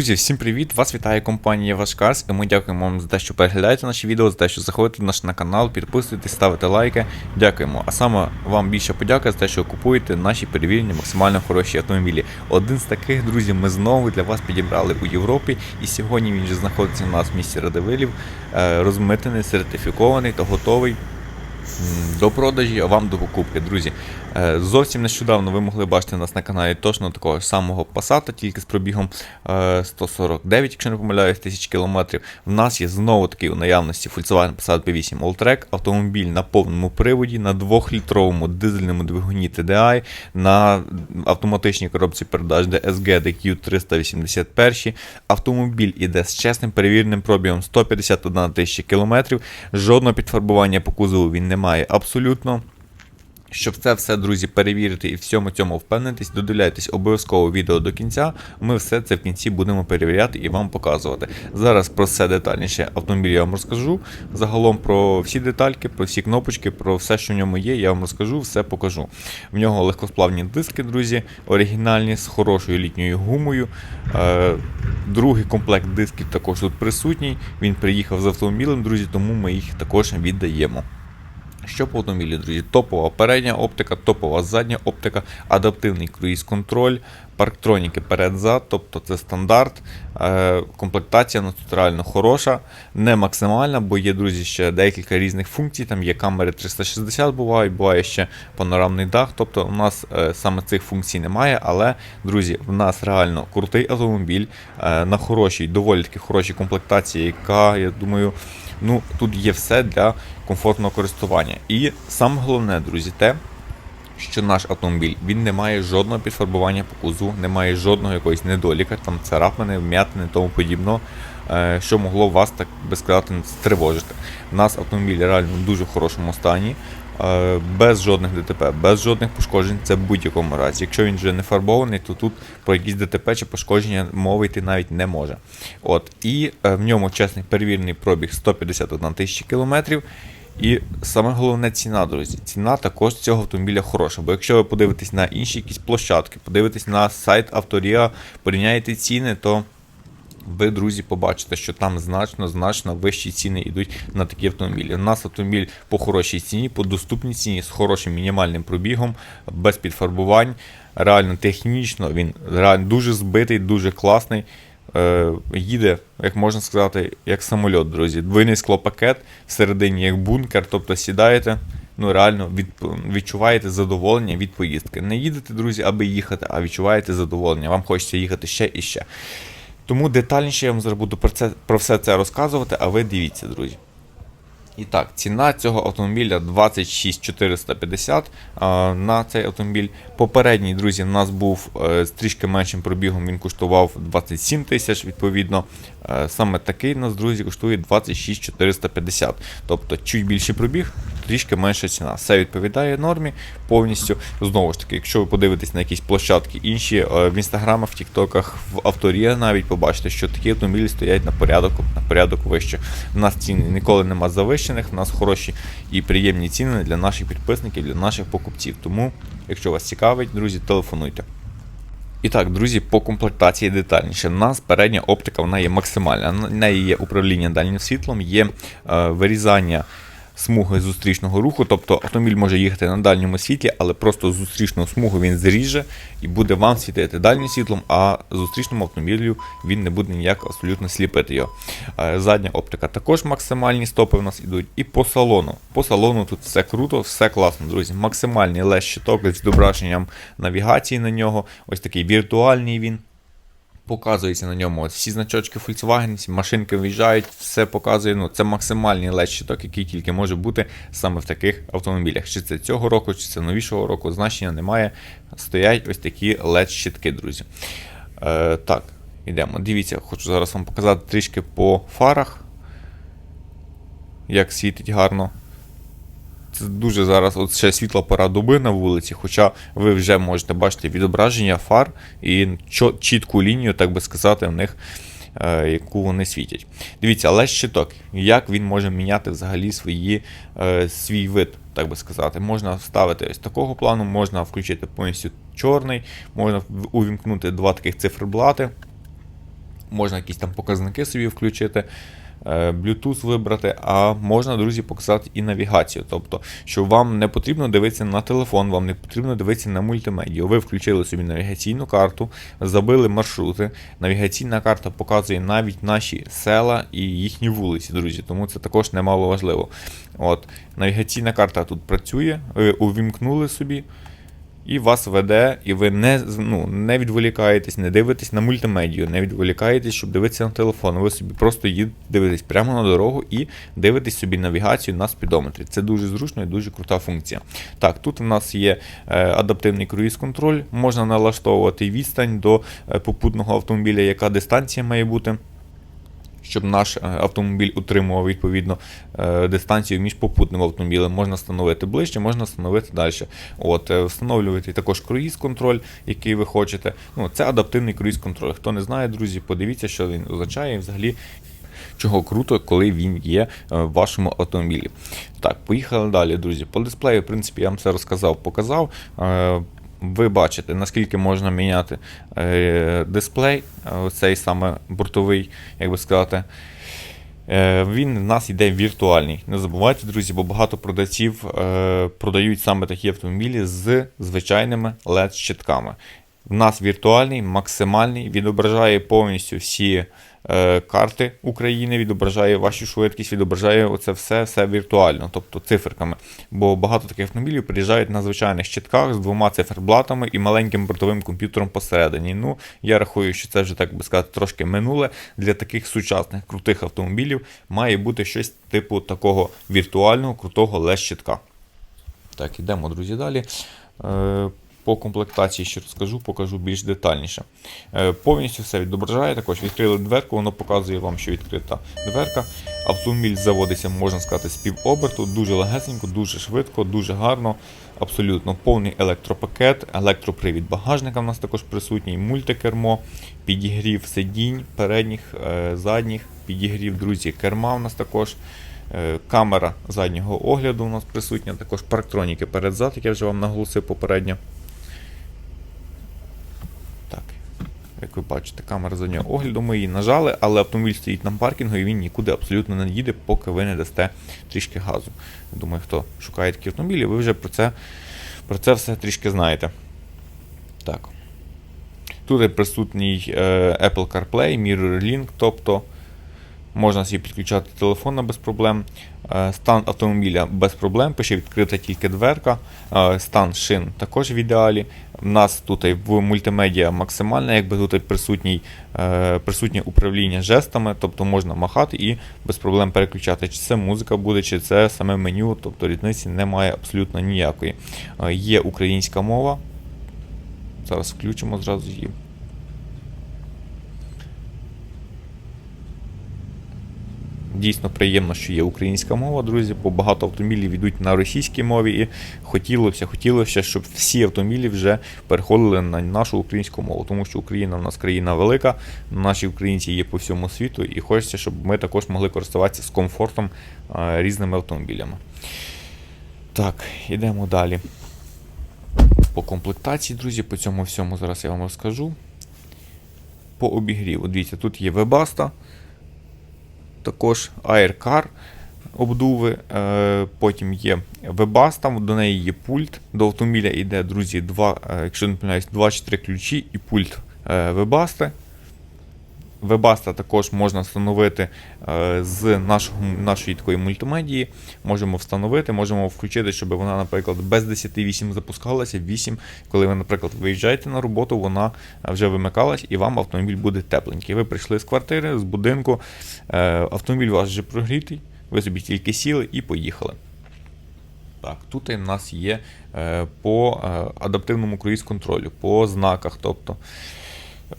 Друзі, всім привіт! Вас вітає компанія Вашкарс, і ми дякуємо вам за те, що переглядаєте наші відео, за те, що заходите на наш на канал, підписуєтесь, ставите лайки. Дякуємо. А саме вам більше подяка за те, що купуєте наші перевірені максимально хороші автомобілі. Один з таких, друзі, ми знову для вас підібрали у Європі, і сьогодні він вже знаходиться у нас в місті Радивилів, е, розмитений, сертифікований та готовий. До продажі, а вам до покупки, друзі. Е, Зовсім нещодавно ви могли бачити нас на каналі точно такого ж самого Passat, тільки з пробігом е, 149, якщо не помиляюсь, тисяч кілометрів. В нас є знову таки у наявності Volkswagen Passat B8 Alltrack, автомобіль на повному приводі, на 2-літровому дизельному двигуні TDI, на автоматичній коробці передач DSG DQ 381. Автомобіль іде з чесним перевіреним пробігом 151 тисяча кілометрів. Жодного підфарбування по кузову він не має абсолютно. Щоб це все, друзі, перевірити і всьому цьому впевнитись, додивляйтесь обов'язково відео до кінця. Ми все це в кінці будемо перевіряти і вам показувати. Зараз про все детальніше автомобіль я вам розкажу. Загалом про всі детальки, про всі кнопочки, про все, що в ньому є, я вам розкажу, все покажу. В нього легкосплавні диски, друзі, оригінальні з хорошою літньою гумою. Е, Другий комплект дисків також тут присутній. Він приїхав з автомобілем, друзі, тому ми їх також віддаємо. Що по автомобілі, друзі? Топова передня оптика, топова задня оптика, адаптивний круїз-контроль, парктроніки перед-зад, тобто це стандарт. Е, комплектація ну, хороша, не максимальна, бо є, друзі, ще декілька різних функцій. Там є камери 360 бувають, буває ще панорамний дах. Тобто у нас е, саме цих функцій немає, але, друзі, в нас реально крутий автомобіль е, на хорошій, доволі таки хорошій комплектації, яка, я думаю, ну, тут є все для комфортного користування. І саме головне, друзі, те, що наш автомобіль він не має жодного підфарбування по кузу, не має жодного якогось недоліка, там царапини, вм'ятини, тому подібного, е, що могло вас, так би сказати, стривожити. У нас автомобіль реально в дуже хорошому стані. Без жодних ДТП, без жодних пошкоджень, це в будь-якому разі. Якщо він вже не фарбований, то тут про якісь ДТП чи пошкодження мови йти навіть не може. От і е, в ньому чесний перевірений пробіг 151 тисяча кілометрів. І саме головне ціна, друзі. Ціна також цього автомобіля хороша. Бо якщо ви подивитесь на інші якісь площадки, подивитесь на сайт Авторія, порівняєте ціни, то ви, друзі, побачите, що там значно значно вищі ціни йдуть на такі автомобілі. У нас автомобіль по хорошій ціні, по доступній ціні, з хорошим мінімальним пробігом, без підфарбувань. Реально технічно він реально дуже збитий, дуже класний. Е, їде, як можна сказати, як самольот, друзі. Двойний склопакет, всередині як бункер, тобто сідаєте. Ну, реально від, відчуваєте задоволення від поїздки. Не їдете, друзі, аби їхати, а відчуваєте задоволення. Вам хочеться їхати ще і ще. Тому детальніше я вам зараз буду про, це, про все це розказувати, а ви дивіться, друзі. І так, ціна цього автомобіля 26450 а, на цей автомобіль. Попередній, друзі, в нас був е, з трішки меншим пробігом, він коштував 27 тисяч, відповідно. Е, саме такий у нас, друзі, коштує 26450. Тобто чуть більший пробіг, трішки менша ціна. Все відповідає нормі повністю. Знову ж таки, якщо ви подивитесь на якісь площадки інші е, в інстаграмах, в Тіктоках, в авторія навіть побачите, що такі автомобілі стоять на порядок, на порядок вище. У нас ціни ніколи нема завищених, у нас хороші і приємні ціни для наших підписників, для наших покупців. Тому, якщо вас цікавить, друзі, телефонуйте. І так, друзі, по комплектації детальніше. У нас передня оптика вона є максимальна. На неї є управління дальнім світлом, є е, вирізання смуги зустрічного руху. Тобто автомобіль може їхати на дальньому світлі, але просто зустрічну смугу він зріже і буде вам світити дальнім світлом, а зустрічному автомобілю він не буде ніяк абсолютно сліпити його. Е, Задня оптика також максимальні стопи в нас ідуть. І по салону. По салону тут все круто, все класно, друзі. Максимальний лес щиток з зображенням навігації на нього. Ось такий віртуальний він. Показується на ньому от всі значочки Volkswagen, машинки виїжджають, все показує. Ну, це максимальний led щиток, який тільки може бути саме в таких автомобілях. Чи це цього року, чи це новішого року, значення немає. Стоять ось такі led щитки, друзі. Е, так, йдемо. Дивіться, хочу зараз вам показати трішки по фарах, як світить гарно. Це дуже зараз от ще світла пора доби на вулиці, хоча ви вже можете бачити відображення фар і чітку лінію, так би сказати, в них, е, яку вони світять. Дивіться, але щиток, як він може міняти взагалі свої, е, свій вид, так би сказати. Можна вставити ось такого плану, можна включити повністю чорний, можна увімкнути два таких циферблати. можна якісь там показники собі включити. Е, Bluetooth вибрати, а можна, друзі, показати і навігацію. Тобто, що вам не потрібно дивитися на телефон, вам не потрібно дивитися на мультимедію. Ви включили собі навігаційну карту, забили маршрути. Навігаційна карта показує навіть наші села і їхні вулиці, друзі. Тому це також немало важливо. От, навігаційна карта тут працює, ви увімкнули собі. І вас веде, і ви не, ну, не відволікаєтесь, не дивитесь на мультимедію, не відволікаєтесь, щоб дивитися на телефон. Ви собі просто їд, дивитесь прямо на дорогу і дивитесь собі навігацію на спідометрі. Це дуже зручно і дуже крута функція. Так, тут у нас є е, адаптивний круїз-контроль, можна налаштовувати відстань до е, попутного автомобіля, яка дистанція має бути щоб наш е, автомобіль утримував відповідно е, дистанцію між попутним автомобілем. Можна встановити ближче, можна встановити далі. От, е, встановлювати також круїз-контроль, який ви хочете. Ну, це адаптивний круїз-контроль. Хто не знає, друзі, подивіться, що він означає взагалі. Чого круто, коли він є в вашому автомобілі. Так, поїхали далі, друзі. По дисплею, в принципі, я вам все розказав, показав. Ви бачите, наскільки можна міняти е, дисплей, е, цей саме бортовий, як би сказати. Е, Він в нас йде віртуальний. Не забувайте, друзі, бо багато продавців продають саме такі автомобілі з звичайними LED-щитками. В нас віртуальний, максимальний, відображає повністю всі карти України, відображає вашу швидкість, відображає оце все, все віртуально, тобто циферками. Бо багато таких автомобілів приїжджають на звичайних щитках з двома циферблатами і маленьким бортовим комп'ютером посередині. Ну, я рахую, що це вже так би сказати трошки минуле. Для таких сучасних крутих автомобілів має бути щось типу такого віртуального крутого лес-щитка. Так, ідемо, друзі, далі. По комплектації ще розкажу, покажу більш детальніше. Е, Повністю все відображає. Також відкрили дверку, воно показує вам, що відкрита дверка. Автомобіль заводиться, можна сказати, з півоберту, дуже легесенько, дуже швидко, дуже гарно. Абсолютно повний електропакет, електропривід багажника в нас також присутній, мультикермо, підігрів сидінь передніх, е, задніх, підігрів, друзі, керма у нас також. Е, Камера заднього огляду у нас присутня, також парктроніки перед-зад, як я вже вам наголосив попередньо. Так, як ви бачите, камера заднього огляду ми її нажали, але автомобіль стоїть на паркінгу і він нікуди абсолютно не їде, поки ви не дасте трішки газу. Думаю, хто шукає такі автомобілі, ви вже про це, про це все трішки знаєте. Так. Тут присутній е, Apple CarPlay, MirrorLink, тобто можна собі підключати телефон без проблем. Е, Стан автомобіля без проблем, пише відкрита тільки дверка. Е, Стан шин також в ідеалі. У нас тут в мультимедіа максимальне, якби тут присутній, е, присутнє управління жестами, тобто можна махати і без проблем переключати, чи це музика буде, чи це саме меню, тобто різниці немає абсолютно ніякої. Е, Є українська мова. Зараз включимо зразу її. Дійсно приємно, що є українська мова, друзі, бо багато автомобілів йдуть на російській мові, і хотілося, хотілося, щоб всі автомобілі вже переходили на нашу українську мову, тому що Україна в нас країна велика, наші українці є по всьому світу, і хочеться, щоб ми також могли користуватися з комфортом е, різними автомобілями. Так, йдемо далі. По комплектації, друзі, по цьому всьому зараз я вам розкажу. По обігріву. Дивіться, тут є Webasto, також AirCar обдуви. Е, потім є Webasto, до неї є пульт. До автомобіля йде, друзі, два, е, якщо не помиляюсь, 2 чи 3 ключі і пульт е, Webasto також можна встановити е, з нашого, нашої такої мультимедії. Можемо встановити, можемо включити, щоб вона, наприклад, без 10.8 запускалася, 8, коли ви, наприклад, виїжджаєте на роботу, вона вже вимикалась і вам автомобіль буде тепленький. Ви прийшли з квартири, з будинку, е, автомобіль у вас вже прогрітий, ви собі тільки сіли і поїхали. Так, тут у нас є е, по е, адаптивному круїз-контролю, по знаках, тобто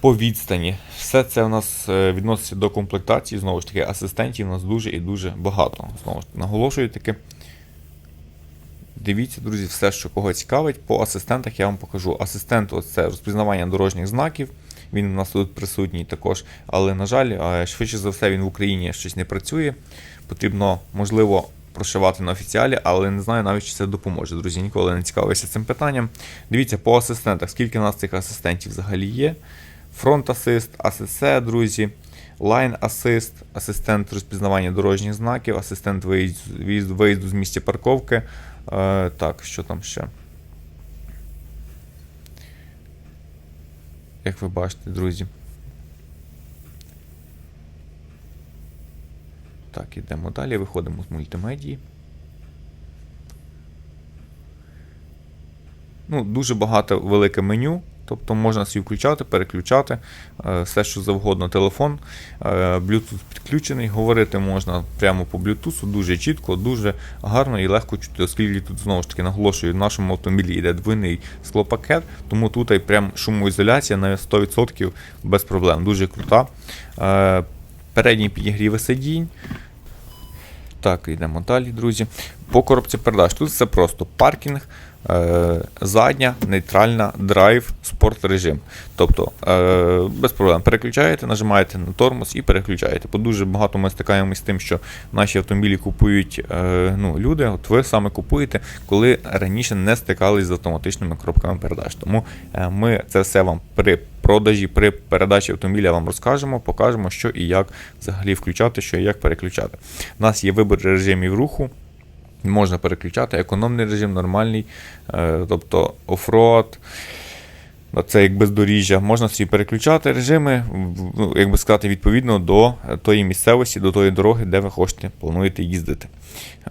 по відстані. Все це у нас е, відноситься до комплектації. Знову ж таки, асистентів у нас дуже і дуже багато. Знову ж таки, наголошую таки. Дивіться, друзі, все, що кого цікавить, по асистентах я вам покажу. Асистент це розпізнавання дорожніх знаків. Він у нас тут присутній також, але, на жаль, швидше за все, він в Україні щось не працює. Потрібно, можливо, прошивати на офіціалі, але не знаю навіть, чи це допоможе. Друзі, ніколи не цікавився цим питанням. Дивіться, по асистентах, скільки у нас цих асистентів взагалі є. Front Assist, ASC, друзі, Line Assist, асистент розпізнавання дорожніх знаків, асистент виїзду, виїзду з місця парковки. Е, так, що там ще? Як ви бачите, друзі. Так, ідемо далі, виходимо з мультимедії. Ну, дуже багато велике меню, тобто можна собі включати, переключати, е, все, що завгодно, телефон. е, Bluetooth підключений, говорити можна прямо по Bluetooth, дуже чітко, дуже гарно і легко чути, оскільки тут знову ж таки наголошую, в нашому автомобілі йде двойний склопакет, тому тут і прям шумоізоляція на 100% без проблем. Дуже крута. Е, Передній підігріви сидінь. Так, йдемо далі, друзі. По коробці передач. Тут все просто паркінг, задня, нейтральна, драйв, спорт режим. Тобто е, без проблем переключаєте, нажимаєте на тормоз і переключаєте. Бо дуже багато ми стикаємося з тим, що наші автомобілі купують е, ну, люди. От ви саме купуєте, коли раніше не стикались з автоматичними коробками передач. Тому е, ми це все вам при продажі, при передачі автомобіля вам розкажемо, покажемо, що і як взагалі включати, що і як переключати. У нас є вибір режимів руху. Можна переключати економний режим, нормальний, е, тобто офроад, це як бездоріжжя. Можна собі переключати режими, ну, як би сказати, відповідно до е, тої місцевості, до тої дороги, де ви хочете, плануєте їздити.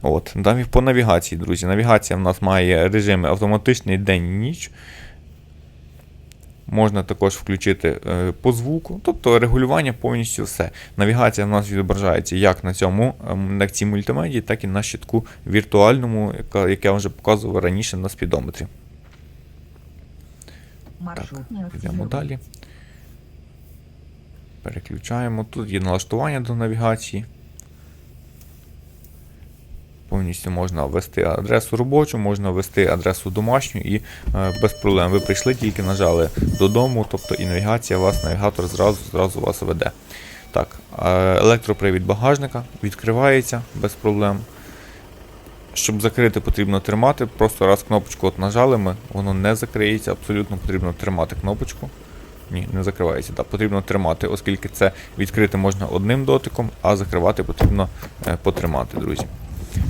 От. По навігації, друзі. Навігація в нас має режими автоматичний день і ніч. Можна також включити е, по звуку, тобто регулювання повністю все. Навігація в нас відображається як на цьому ем, на цій мультимедії, так і на щитку віртуальному, яка, яке я вже показував раніше на спідометрі. Йдемо далі. Переключаємо. Тут є налаштування до навігації. Повністю можна ввести адресу робочу, можна ввести адресу домашню і е, без проблем. Ви прийшли, тільки нажали додому, тобто і навігація вас, навігатор зразу, зразу вас веде. Так, е, електропривід багажника відкривається без проблем. Щоб закрити, потрібно тримати. Просто раз кнопочку от нажали ми, воно не закриється, абсолютно потрібно тримати кнопочку. Ні, не закривається. Так, потрібно тримати, оскільки це відкрити можна одним дотиком, а закривати потрібно е, потримати, друзі.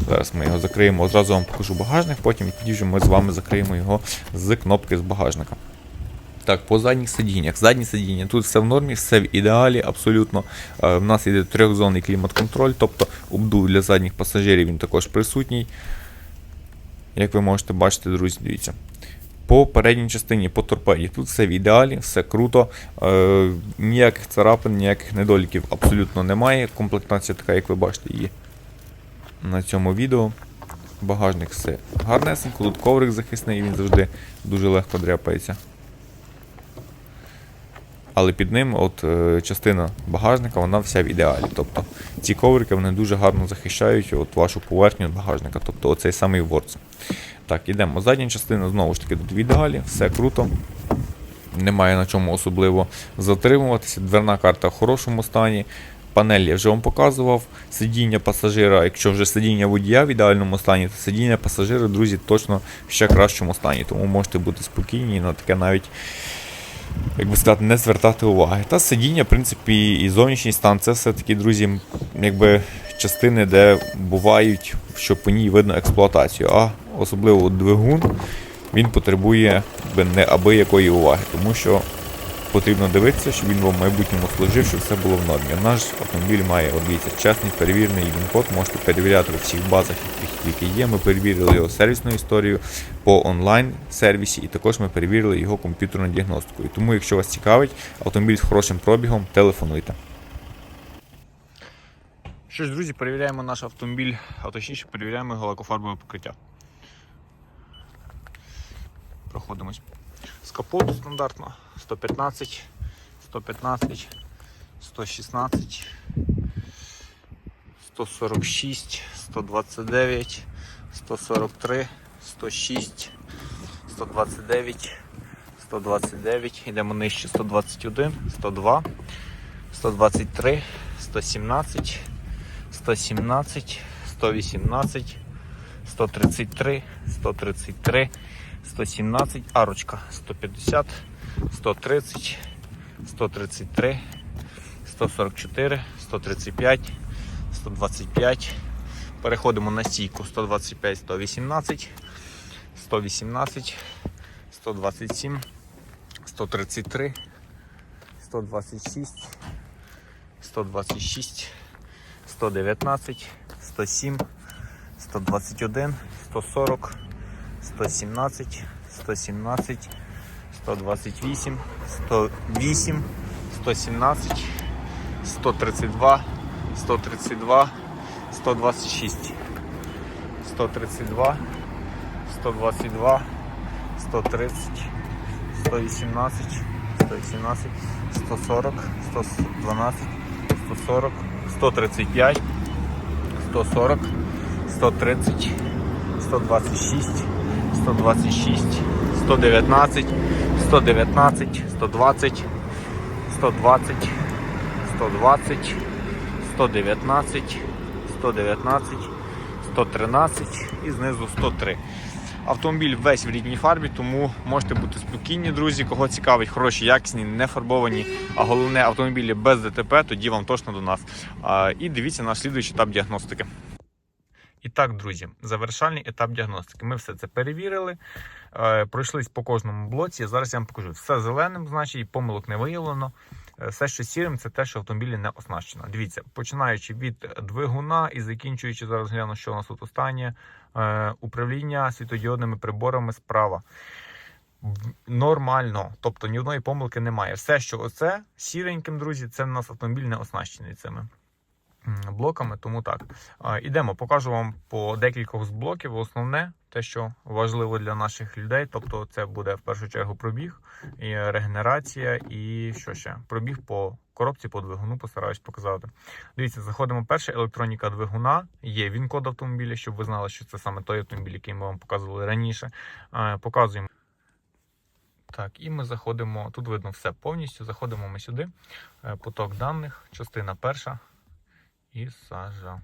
Зараз ми його закриємо. Одразу вам покажу багажник, потім вже ми з вами закриємо його з кнопки з багажника. Так, по задніх сидіннях. Задні сидіння тут все в нормі, все в ідеалі, абсолютно. Е, В нас іде трьохзонний клімат-контроль, тобто обдув для задніх пасажирів він також присутній. Як ви можете бачити, друзі, дивіться. По передній частині, по торпеді, тут все в ідеалі, все круто. Е, ніяких царапин, ніяких недоліків абсолютно немає. Комплектація така, як ви бачите, її на цьому відео. Багажник все гарнесенько, тут коврик захисний, він завжди дуже легко дряпається. Але під ним от е, частина багажника вона вся в ідеалі. Тобто ці коврики вони дуже гарно захищають от вашу поверхню багажника, тобто оцей самий ворс. Так, ідемо. Задня частина знову ж таки тут в ідеалі, все круто. Немає на чому особливо затримуватися. Дверна карта в хорошому стані. Панель я вже вам показував. Сидіння пасажира, якщо вже сидіння водія в ідеальному стані, то сидіння пасажира, друзі, точно в ще кращому стані. Тому можете бути спокійні на таке навіть як би сказати, не звертати уваги. Та сидіння, в принципі, і зовнішній стан це все-таки, друзі, якби частини, де бувають, що по ній видно експлуатацію. А особливо двигун, він потребує якби, неабиякої уваги, тому що потрібно дивитися, щоб він в майбутньому служив, щоб все було в нормі. Наш автомобіль має дивіться, чесний перевірений він-код, можете перевіряти у всіх базах, яких тільки є. Ми перевірили його сервісну історію по онлайн-сервісі, і також ми перевірили його комп'ютерну діагностику. І тому, якщо вас цікавить автомобіль з хорошим пробігом, телефонуйте. Що ж, друзі, перевіряємо наш автомобіль, а точніше перевіряємо його лакофарбове покриття. Проходимось. Капоту стандартно. 115, 115, 116, 146, 129, 143, 106, 129, 129, йдемо нижче. 121, 102, 123, 117, 117, 118, 133, 133, 117, арочка 150, 130, 133, 144, 135, 125. Переходимо на стійку 125, 118, 118, 127, 133, 126, 126, 119, 107, 121, 140, 117, 117, 128, 108, 117, 132, 132, 126, 132, 122, 130, 118, 118, 140, 112, 140, 135, 140, 130, 126, 126, 119, 119, 120, 120, 120, 119, 119, 113 і знизу 103. Автомобіль весь в рідній фарбі, тому можете бути спокійні, друзі. Кого цікавить, хороші, якісні, не фарбовані, а головне автомобілі без ДТП, тоді вам точно до нас. І дивіться наш слідуючий етап діагностики. І так, друзі, завершальний етап діагностики. Ми все це перевірили, е, пройшлись по кожному блоці. Зараз я вам покажу. Все зеленим, значить, помилок не виявлено. Е, Все, що сірим, це те, що автомобілі не оснащено. Дивіться, починаючи від двигуна і закінчуючи зараз гляну, що у нас тут останнє е, управління світодіодними приборами справа. Нормально, тобто ні одної помилки немає. Все, що оце сіреньким, друзі, це в нас автомобіль не оснащений цими блоками. Тому так. Ідемо, покажу вам по декількох з блоків. Основне, те, що важливо для наших людей, тобто це буде в першу чергу пробіг, і регенерація, і що ще? Пробіг по коробці, по двигуну, постараюсь показати. Дивіться, заходимо перше, електроніка двигуна, є він код автомобіля, щоб ви знали, що це саме той автомобіль, який ми вам показували раніше. Показуємо. Так, і ми заходимо. Тут видно все повністю. Заходимо ми сюди. Е, Поток даних, частина перша і сажа.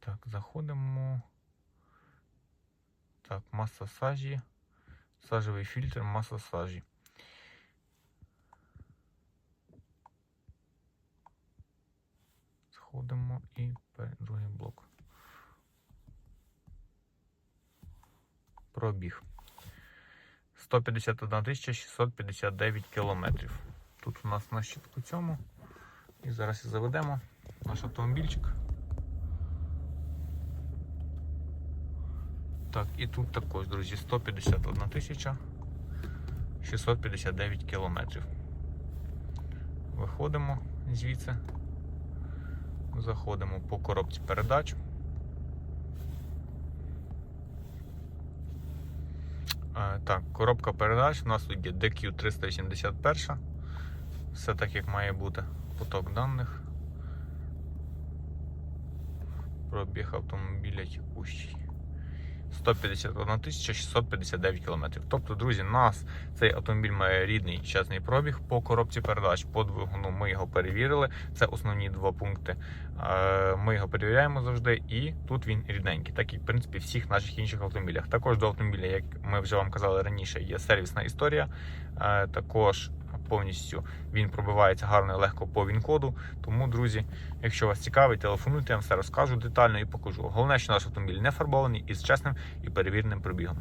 Так, заходимо. Так, маса сажі. Сажевий фільтр, маса сажі. Сходимо і другий блок. Пробіг. 151 659 кілометрів. Тут у нас на щитку цьому. І зараз і заведемо наш автомобільчик. Так, і тут також, друзі, 151 тисяча 659 кілометрів. Виходимо звідси. Заходимо по коробці передач. Е, Так, коробка передач. У нас тут є DQ381. Все так, як має бути. Поток даних. Пробіг автомобіля текущий. 151 659 км. Тобто, друзі, нас цей автомобіль має рідний чесний пробіг по коробці передач. По двигуну ми його перевірили. Це основні два пункти. Е, Ми його перевіряємо завжди, і тут він рідненький, так як в принципі всіх наших інших автомобілях. Також до автомобіля, як ми вже вам казали раніше, є сервісна історія. Е, Також повністю він пробивається гарно і легко по він-коду. Тому, друзі, якщо вас цікавить, телефонуйте, я вам все розкажу детально і покажу. Головне, що наш автомобіль не фарбований і з чесним і перевіреним пробігом.